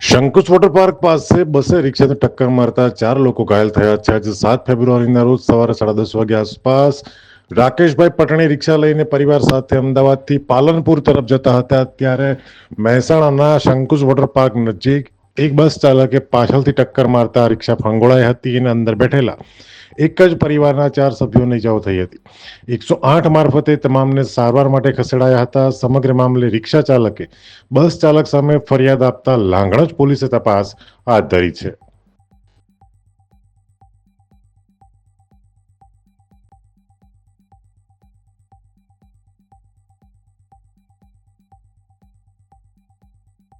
શંકુશ water park પાસે બસે રિક્ષાને ટક્કર મારતા ચાર લોકો ઘાયલ થયા છે. આજે સાત ફેબ્રુઆરીના રોજ સવારે સાડા દસ વાગ્યા આસપાસ રાકેશભાઈ પટણી રિક્ષા લઈને પરિવાર સાથે અમદાવાદથી પાલનપુર તરફ જતા હતા. ત્યારે મહેસાણાના શંકુશ વોટર પાર્ક નજીક એક બસ ચાલકે પાછળથી ટક્કર મારતા રિક્ષા ફંગોળાઈ હતી અને અંદર બેઠેલા એક જ પરિવારના ચાર સભ્યોને ઇજાઓ થઈ હતી. એકસો આઠ મારફતે તમામને સારવાર માટે ખસેડાયા હતા. સમગ્ર મામલે રિક્ષા ચાલકે બસ ચાલક સામે ફરિયાદ આપતા લાંગણજ પોલીસે તપાસ હાથ ધરી છે.